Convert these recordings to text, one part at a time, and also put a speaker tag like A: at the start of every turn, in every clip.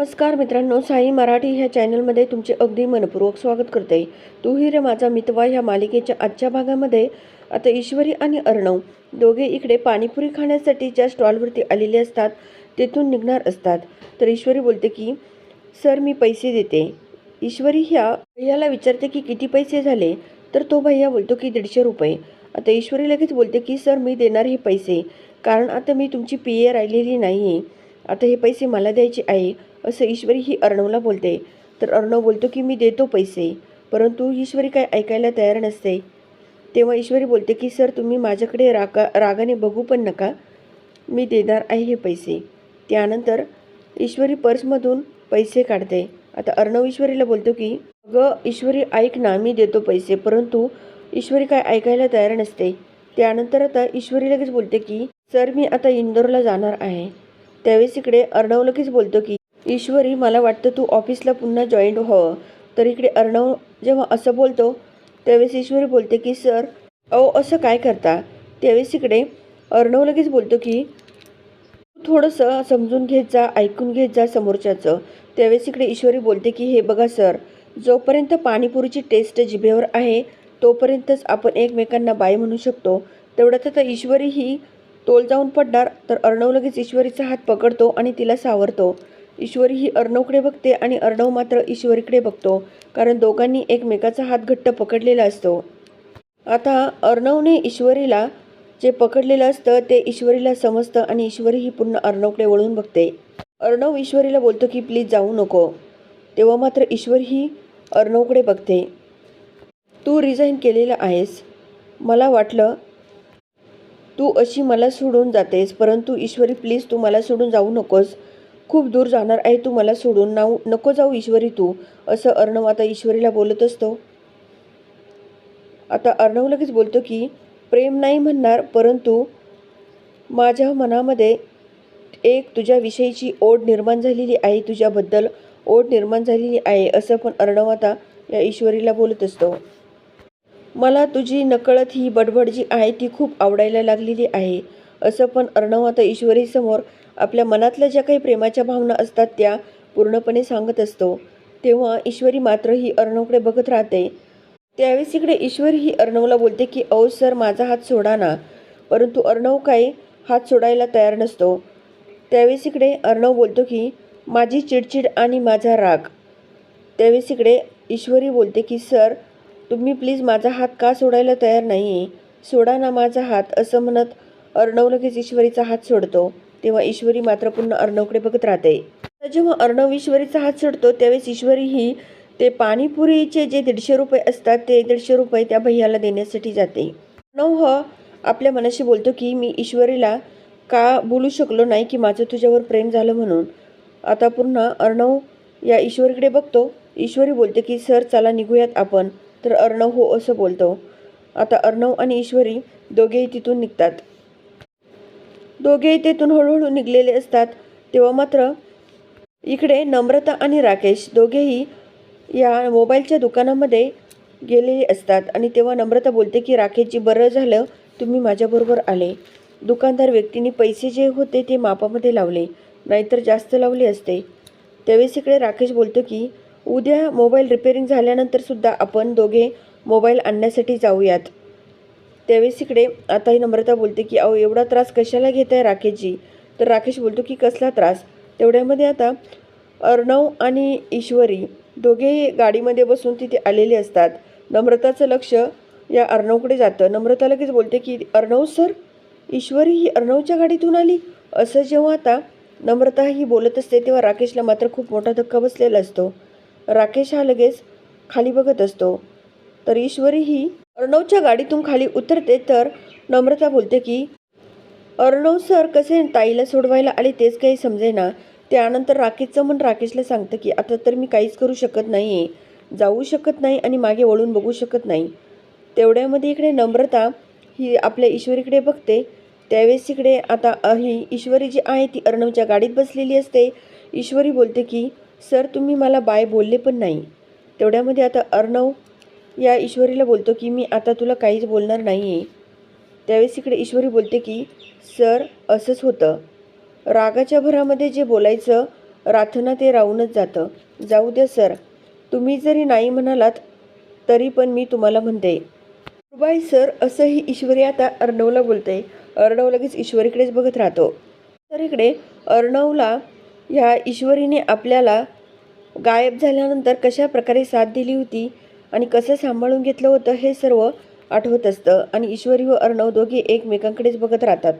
A: नमस्कार मित्रांनो साई मराठी ह्या चॅनलमध्ये तुमचे अगदी मनपूर्वक स्वागत करते. तू ही रे माझा मितवा ह्या मालिकेच्या आजच्या भागामध्ये. आता ईश्वरी आणि अर्णव दोघे इकडे पाणीपुरी खाण्यासाठी ज्या स्टॉलवरती आलेले असतात तेथून निघणार असतात. तर ईश्वरी बोलते की सर मी पैसे देते. ईश्वरी ह्या भैयाला विचारते की किती पैसे झाले? तर तो भैया बोलतो की दीडशे रुपये. आता ईश्वरी लगेच बोलते की सर मी देणार हे पैसे. कारण आता मी तुमची पी ए राहिलेली नाही आहे आता हे पैसे मला द्यायचे आहे. असं ईश्वरी ही अर्णवला बोलते. तर अर्णव बोलतो की मी देतो पैसे परंतु ईश्वरी काय ऐकायला तयार नसते. तेव्हा ईश्वरी बोलते की सर तुम्ही माझ्याकडे रागा रागाने बघू पण नका. मी देणार आहे हे पैसे. त्यानंतर ईश्वरी पर्समधून पैसे काढते. आता अर्णव ईश्वरीला बोलतो की अगं ईश्वरी ऐक ना मी देतो पैसे परंतु ईश्वरी काय ऐकायला तयार नसते. त्यानंतर आता ईश्वरी लगेच बोलते की सर मी आता इंदोरला जाणार आहे. त्यावेळेस इकडे अर्णव लगेच बोलतो की ईश्वरी मला वाटतं तू ऑफिसला पुन्हा जॉईंट व्हावं हो. तर इकडे अर्णव जेव्हा असं बोलतो त्यावेळेस ईश्वरी बोलते की सर अहो असं काय करता? त्यावेळेस इकडे अर्णव लगेच बोलतो की तू थोडंसं समजून घेत जा ऐकून घेत जा समोरच्याचं. त्यावेळेस इकडे ईश्वरी बोलते की हे बघा सर जोपर्यंत पाणीपुरीची टेस्ट जिभेवर आहे तोपर्यंतच आपण एकमेकांना बाय म्हणू शकतो. तेवढ्यात आता ईश्वरी ही तोल जाऊन पडणार. तर अर्णव लगेच ईश्वरीचा हात पकडतो आणि तिला सावरतो. ईश्वरी ही अर्णवकडे बघते आणि अर्णव मात्र ईश्वरीकडे बघतो कारण दोघांनी एकमेकाचा हात घट्ट पकडलेला असतो. आता अर्णवने ईश्वरीला जे पकडलेलं असतं ते ईश्वरीला समजतं आणि ईश्वरी ही पुन्हा अर्णवकडे वळून बघते. अर्णव ईश्वरीला बोलतो की प्लीज जाऊ नको. तेव्हा मात्र ईश्वरी ही अर्णवकडे बघते. तू रिझाईन केलेलं आहेस. मला वाटलं तू अशी मला सोडून जातेस परंतु ईश्वरी प्लीज तू मला सोडून जाऊ नकोस. खूप दूर जाणार आहे तू मला सोडून. नाव नको जाऊ ईश्वरी तू असं अर्णव आता ईश्वरीला बोलत असतो. आता अर्णव लगेच बोलतो की प्रेम नाही म्हणणार परंतु माझ्या मनामध्ये एक तुझ्याविषयीची ओढ निर्माण झालेली आहे तुझ्याबद्दल ओढ निर्माण झालेली आहे असं पण अर्णव आता या ईश्वरीला बोलत असतो. मला तुझी नकळत ही बडबड जी आहे ती खूप आवडायला लागलेली आहे असं पण अर्णव आता ईश्वरीसमोर आपल्या मनातल्या ज्या काही प्रेमाच्या भावना असतात त्या पूर्णपणे सांगत असतो. तेव्हा ईश्वरी मात्र ही अर्णवकडे बघत राहते. त्यावेळेस इकडे ईश्वरी ही अर्णवला बोलते की अहो सर माझा हात सोडा ना. परंतु अर्णव काही हात सोडायला तयार नसतो. त्यावेळेस इकडे अर्णव बोलतो की माझी चिडचिड आणि माझा राग. त्यावेळेस इकडे ईश्वरी बोलते की सर तुम्ही प्लीज माझा हात का सोडायला तयार नाही आहे सोडा ना माझा हात असं म्हणत अर्णव लगेच ईश्वरीचा हात सोडतो. तेव्हा ईश्वरी मात्र पुन्हा अर्णवकडे बघत राहते. तर जेव्हा अर्णव ईश्वरीचा हात सोडतो त्यावेळेस ईश्वरी ही ते पाणीपुरीचे जे दीडशे रुपये असतात ते दीडशे रुपये त्या भैयाला देण्यासाठी जाते. अर्णव ह आपल्या मनाशी बोलतो की मी ईश्वरीला का बोलू शकलो नाही की माझं तुझ्यावर प्रेम झालं म्हणून? आता पुन्हा अर्णव या ईश्वरीकडे बघतो. ईश्वरी बोलते की सर चला निघूयात आपण. तर अर्णव हो असं बोलतो. आता अर्णव आणि ईश्वरी दोघेही तिथून निघतात. दोघेही तेथून हळूहळू निघलेले असतात. तेव्हा मात्र इकडे नम्रता आणि राकेश दोघेही या मोबाईलच्या दुकानामध्ये गेलेले असतात. आणि तेव्हा नम्रता बोलते की राकेशजी बरं झालं तुम्ही माझ्याबरोबर आले. दुकानदार व्यक्तीने पैसे जे होते ते मापामध्ये लावले नाहीतर जास्त लावले असते. त्यावेळेस इकडे राकेश बोलतो की उद्या मोबाईल रिपेअरिंग झाल्यानंतरसुद्धा आपण दोघे मोबाईल आणण्यासाठी जाऊयात. त्यावेळेस इकडे आता ही नम्रता बोलते की अहो एवढा त्रास कशाला घेत आहे राकेशजी? तर राकेश बोलतो की कसला त्रास? तेवढ्यामध्ये आता अर्णव आणि ईश्वरी दोघे गाडीमध्ये बसून तिथे आलेले असतात. नम्रताचं लक्ष या अर्णवकडे जातं. नम्रता लगेच बोलते की अर्णव सर ईश्वरी ही अर्णवच्या गाडीतून आली? असं जेव्हा आता नम्रता ही बोलत असते तेव्हा राकेशला मात्र खूप मोठा धक्का बसलेला असतो. राकेश हा लगेच खाली बघत असतो. तर ईश्वरी ही अर्णवच्या गाडीतून खाली उतरते तर नम्रता बोलते की अर्णव सर कसे ताईला सोडवायला आले तेच काही समजेना. त्यानंतर राकेशचं मन राकेशला सांगतं की आता तर मी काहीच करू शकत नाही आहे जाऊ शकत नाही आणि मागे वळून बघू शकत नाही. तेवढ्यामध्ये इकडे नम्रता ही आपल्या ईश्वरीकडे बघते. त्यावेळेस इकडे आता ही ईश्वरी जी आहे ती अर्णवच्या गाडीत बसलेली असते. ईश्वरी बोलते की सर तुम्ही मला बाय बोलले पण नाही. तेवढ्यामध्ये आता अर्णव या ईश्वरीला बोलतो की मी आता तुला काहीच बोलणार नाही आहे त्यावेळेस इकडे ईश्वरी बोलते की सर असंच होतं. रागाच्या भरामध्ये जे बोलायचं राथना ते राहूनच जातं. जाऊ द्या सर. तुम्ही जरी नाही म्हणालात तरी पण मी तुम्हाला म्हणते. बाय सर असंही ईश्वरी आता अर्णवला बोलते. अर्णव लगेच ईश्वरीकडेच बघत राहतो. तर इकडे अर्णवला ह्या ईश्वरीने आपल्याला गायब झाल्यानंतर कशा प्रकारे साथ दिली होती आणि कसं सांभाळून घेतलं होतं हे सर्व आठवत असतं. आणि ईश्वरी व अर्णव दोघे एकमेकांकडेच बघत राहतात.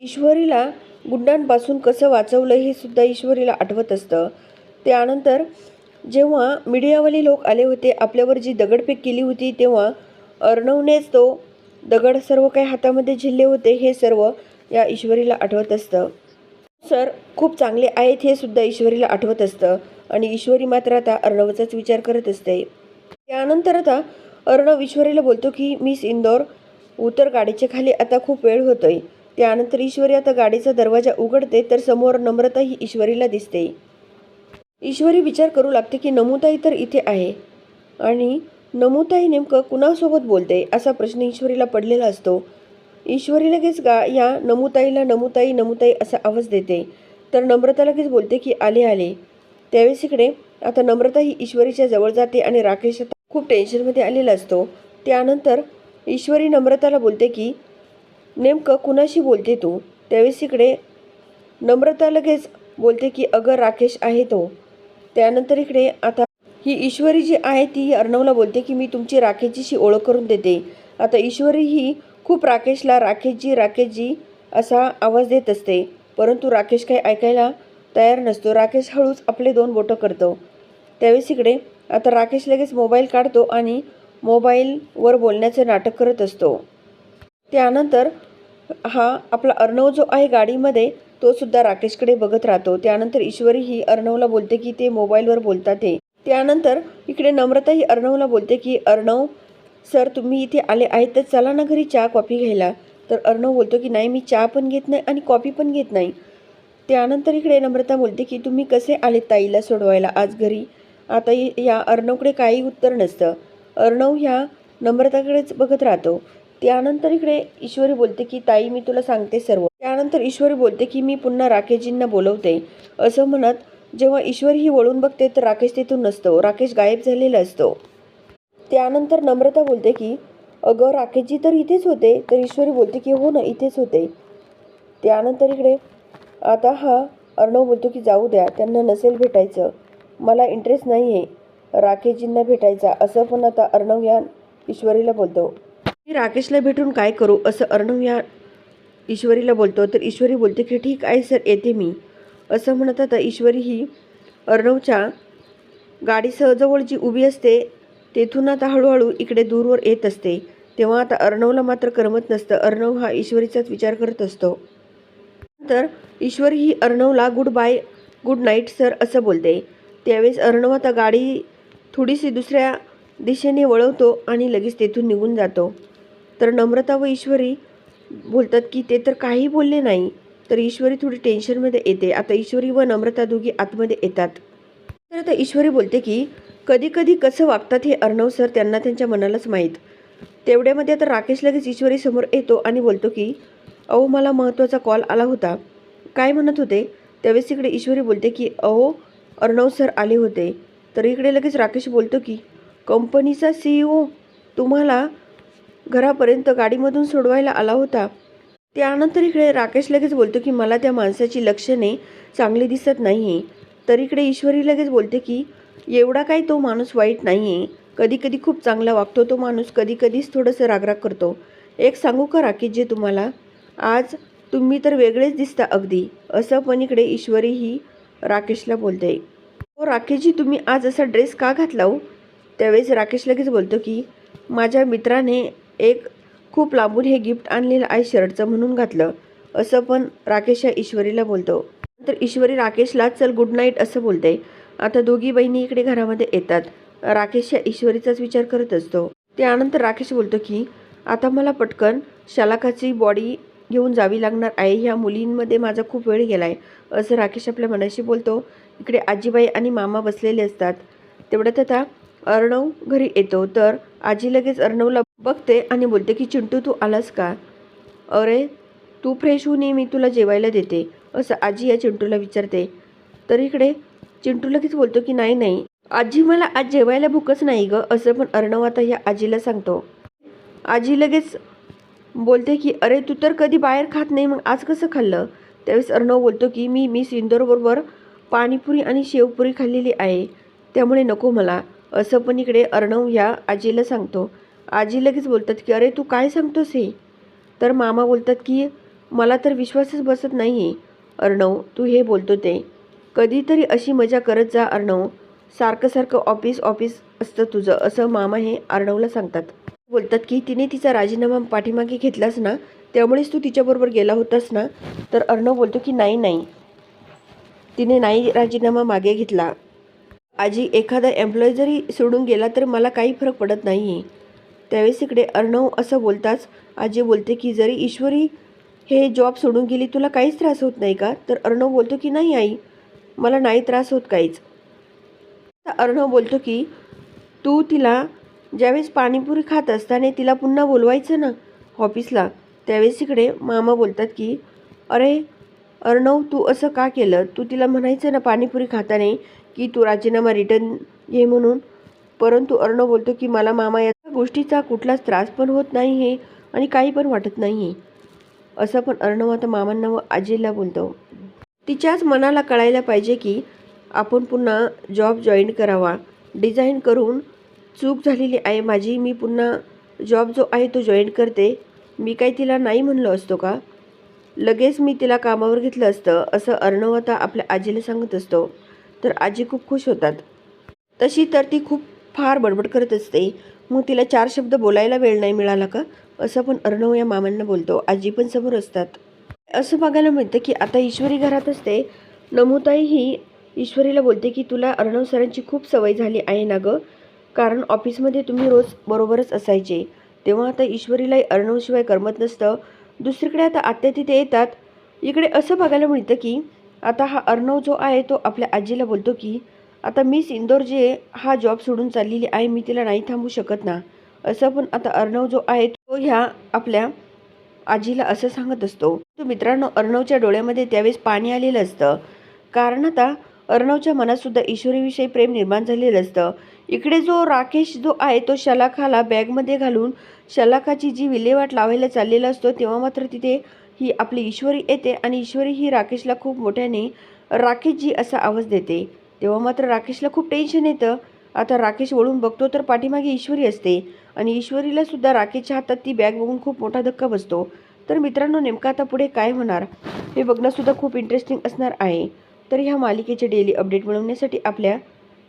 A: ईश्वरीला गुंडांपासून कसं वाचवलं हे सुद्धा ईश्वरीला आठवत असतं. त्यानंतर जेव्हा मीडियावाले लोक आले होते आपल्यावर जी दगडफेक केली होती तेव्हा अर्णवनेच तो दगड सर्व काही हातामध्ये झिल्ले होते हे सर्व या ईश्वरीला आठवत असतं. सर खूप चांगले आहेत हे सुद्धा ईश्वरीला आठवत असतं. आणि ईश्वरी मात्र आता अर्णवचाच विचार करत असते. त्यानंतर आता अर्णव ईश्वरीला बोलतो की मिस इंदौर उतर गाडीच्या खाली. आता खूप वेळ होतोय. त्यानंतर ईश्वरी आता गाडीचा दरवाजा उघडते तर समोर नम्रता ही ईश्वरीला दिसते. ईश्वरी विचार करू लागते की नमुताई तर इथे आहे. आणि नमुताई नेमकं कुणासोबत बोलते असा प्रश्न ईश्वरीला पडलेला असतो. ईश्वरी लगेच गा या नमुताईला नमुताई नमुताई असा आवाज देते. तर नम्रता लगेच बोलते की आले आले. त्यावेळेस इकडे आता नम्रता ही ईश्वरीच्या जवळ जाते आणि राकेश खूप टेन्शनमध्ये आलेला असतो. त्यानंतर ईश्वरी नम्रताला बोलते की नेमकं कुणाशी बोलते तू? त्यावेळेस इकडे नम्रता लगेच बोलते की अगं राकेश आहे तो. त्यानंतर इकडे आता ही ईश्वरी जी आहे ती अर्णवला बोलते की मी तुमची राकेशजीशी ओळख करून देते. आता ईश्वरी ही खूप राकेशला राकेशजी राकेशजी असा आवाज देत असते. परंतु राकेश काही ऐकायला तयार नसतो. राकेश हळूच आपले दोन बोटं करतो. त्यावेळेस इकडे आता राकेश लगेच मोबाईल काढतो आणि मोबाईलवर बोलण्याचे नाटक करत असतो. त्यानंतर हा आपला अर्णव जो आहे गाडीमध्ये तो सुद्धा राकेशकडे बघत राहतो. त्यानंतर ईश्वरी ही अर्णवला बोलते की ते मोबाईलवर बोलतात ते त्यानंतर इकडे नम्रता ही अर्णवला बोलते की अर्णव सर तुम्ही इथे आले आहेत तर चला ना घरी चहा कॉफी घ्यायला. तर अर्णव बोलतो की नाही मी चहा पण घेत नाही आणि कॉफी पण घेत नाही. त्यानंतर इकडे नम्रता बोलते की तुम्ही कसे आले ताईला सोडवायला? आज घरी आता या अर्णवकडे काही उत्तर नसतं. अर्णव ह्या नम्रताकडेच बघत राहतो. त्यानंतर इकडे ईश्वरी बोलते की ताई मी तुला सांगते सर्व. त्यानंतर ईश्वरी बोलते की मी पुन्हा राकेशजींना बोलवते. असं म्हणत जेव्हा ईश्वरी ही वळून बघते तर राकेश तिथून नसतो. राकेश गायब झालेला असतो. त्यानंतर नम्रता बोलते की अगं राकेशजी तर इथेच होते. तर ईश्वरी बोलते की हो ना इथेच होते. त्यानंतर इकडे आता हा अर्णव बोलतो की जाऊ द्या त्यांना नसेल भेटायचं. मला इंटरेस्ट नाही आहे राकेशजींना भेटायचा असं पण आता अर्णव या ईश्वरीला बोलतो. मी राकेशला भेटून काय करू असं अर्णव या ईश्वरीला बोलतो. तर ईश्वरी बोलते की ठीक आहे सर येते मी. असं म्हणत आता ईश्वरी ही अर्णवच्या गाडीसह जवळ जी उभी असते तेथून आता हळूहळू इकडे दूरवर येत असते. तेव्हा आता अर्णवला मात्र करमत नसतं. अर्णव हा ईश्वरीचाच विचार करत असतो. नंतर ईश्वरी ही अर्णवला good bye good night sir असं बोलते. त्यावेळेस अर्णव आता गाडी थोडीशी दुसऱ्या दिशेने वळवतो आणि लगेच तेथून निघून जातो. तर नम्रता व ईश्वरी बोलतात की ते तर काही बोलले नाही तर ईश्वरी थोडी टेन्शनमध्ये येते. आता ईश्वरी व नम्रता दोघी आतमध्ये येतात. तर आता ईश्वरी बोलते की कधी कधी कसं वागतात हे अर्णव सर त्यांना त्यांच्या मनालाच माहीत. तेवढ्यामध्ये आता राकेश लगेच ईश्वरी समोर येतो आणि बोलतो की अहो मला महत्त्वाचा कॉल आला होता. काय म्हणत होते? त्यावेळेस इकडे ईश्वरी बोलते की अहो अर्णव सर आले होते. तर इकडे लगेच राकेश बोलतो की कंपनीचा सी ओ तुम्हाला घरापर्यंत गाडीमधून सोडवायला आला होता. त्यानंतर इकडे राकेश लगेच बोलतो की मला त्या माणसाची लक्षणे चांगली दिसत नाही तर इकडे ईश्वरी लगेच बोलते की एवढा काही तो माणूस वाईट नाही आहे कधी कधी खूप चांगला वागतो तो माणूस कधी कधीच थोडंसं रागराग करतो. एक सांगू का राकेश जे तुम्हाला? आज तुम्ही तर वेगळेच दिसता अगदी. असं पण इकडे ईश्वरी ही राकेशला बोलते हो राकेशजी तुम्ही आज असा ड्रेस का घातला हो? त्यावेळेस राकेश लगेच बोलतो की माझ्या मित्राने एक खूप लांबून हे गिफ्ट आणलेलं आहे शर्टचं म्हणून घातलं. असं पण राकेश या ईश्वरीला बोलतो. तर ईश्वरी राकेशला चल गुड नाईट असं बोलते. आता दोघी बहिणी इकडे घरामध्ये येतात. राकेश या ईश्वरीचाच विचार करत असतो. त्यानंतर राकेश बोलतो की आता मला पटकन शालाकाची बॉडी घेऊन जावी लागणार आहे. ह्या मुलींमध्ये माझा खूप वेळ गेला आहे असं राकेश आपल्या मनाशी बोलतो. इकडे आजीबाई आणि मामा बसलेले असतात. तेवढ्यात आता अर्णव घरी येतो. तर आजी लगेच अर्णवला बघते आणि बोलते की चिंटू तू आलास का? अरे तू फ्रेश होऊन ये मी तुला जेवायला देते. असं आजी या चिंटूला विचारते. तर इकडे चिंटू लगेच बोलतो की नाही नाही आजी मला आज जेवायला भूकच नाही ग. असं पण अर्णव आता या आजीला सांगतो. आजी लगेच बोलते की अरे तू तर कधी बाहेर खात नाही मग आज कसं खाल्लं? त्यावेळेस अर्णव बोलतो की मी मी सिंदूरबरोबर पाणीपुरी आणि शेवपुरी खाल्लेली आहे त्यामुळे नको मला. असं पण इकडे अर्णव ह्या आजीला सांगतो. आजी लगेच बोलतात की अरे तू काय सांगतोस हे? तर मामा बोलतात की मला तर विश्वासच बसत नाही आहे अर्णव तू हे बोलतो ते. कधीतरी अशी मजा करत जा अर्णव. सारखं सारखं ऑफिस ऑफिस असतं तुझं असं मामा हे अर्णवला सांगतात. बोलतात की तिने तिचा राजीनामा पाठीमागे घेतलास ना त्यामुळेच तू तिच्याबरोबर गेला होतास ना? तर अर्णव बोलतो की नाही नाही. तिने नाही राजीनामा मागे घेतला. आजी एखादा एम्प्लॉई जरी सोडून गेला तर मला काही फरक पडत नाही आहे त्यावेळेस इकडे अर्णव असं बोलताच आजी बोलते की जरी ईश्वरी हे जॉब सोडून गेली तुला काहीच त्रास होत नाही का? तर अर्णव बोलतो की नाही आई. मला नाही त्रास होत काहीच. अर्णव बोलतो की तू तिला ज्यावेळेस पाणीपुरी खात असताना तिला पुन्हा बोलवायचं ना ऑफिसला त्यावेळेस इकडे मामा बोलतात की अरे अर्णव तू असं का केलं? तू तिला म्हणायचं ना पाणीपुरी खाताना की तू राजीनामा रिटर्न घे म्हणून. परंतु अर्णव बोलतो की मला मामा या गोष्टीचा कुठलाच त्रास पण होत नाही आहे आणि काही पण वाटत नाही आहे असं पण अर्णव आता मामांना व आजीला बोलतो. तिच्याच मनाला कळायला पाहिजे की आपण पुन्हा जॉब जॉईन करावा डिझाईन करून चूक झालेली आहे माझी मी पुन्हा जॉब जो आहे तो जॉईन करते. मी काही तिला नाही म्हणलो असतो का? लगेच मी तिला कामावर घेतलं असतं असं अर्णव आता आपल्या आजीला सांगत असतो. तर आजी खूप खुश होतात. तशी तर ती खूप फार बडबड करत असते. मग तिला चार शब्द बोलायला वेळ नाही मिळाला का? असं पण अर्णव या मामांना बोलतो. आजी पण समोर असतात. असं बघायला मिळतं की आता ईश्वरी घरात असते. नमुताई ही ईश्वरीला बोलते की तुला अर्णव सरांची खूप सवय झाली आहे ना गं? कारण ऑफिसमध्ये तुम्ही रोज बरोबरच असायचे. तेव्हा आता ईश्वरीलाही अर्णवशिवाय करमत नसतं. दुसरीकडे आता आत्या तिथे येतात. इकडे असं बघायला मिळतं की आता हा अर्णव जो आहे तो आपल्या आजीला बोलतो की आता मिस इंदोर जे हा जॉब सोडून चाललेली आहे मी तिला नाही थांबू शकत ना. असं पण आता अर्णव जो आहे तो ह्या आपल्या आजीला असं सांगत असतो. तो मित्रांनो अर्णवच्या डोळ्यामध्ये त्यावेळेस पाणी आलेलं असतं. कारण आता अर्णवच्या मनात सुद्धा ईश्वरीविषयी प्रेम निर्माण झालेलं असतं. इकडे जो राकेश जो आहे तो शलाखाला बॅगमध्ये घालून शलाखाची जी विल्हेवाट लावायला चाललेला असतो तेव्हा मात्र तिथे ही आपली ईश्वरी येते आणि ईश्वरी ही राकेशला खूप मोठ्याने राकेशजी असा आवाज देते. तेव्हा मात्र राकेशला खूप टेन्शन येतं. आता राकेश वळून बघतो तर पाठीमागे ईश्वरी असते आणि ईश्वरीला सुद्धा राकेशच्या हातात ती बॅग बघून खूप मोठा धक्का बसतो. तर मित्रांनो नेमकं आता पुढे काय होणार? हे बघणंसुद्धा खूप इंटरेस्टिंग असणार आहे. तर ह्या मालिकेचे डेली अपडेट मिळवण्यासाठी आपल्या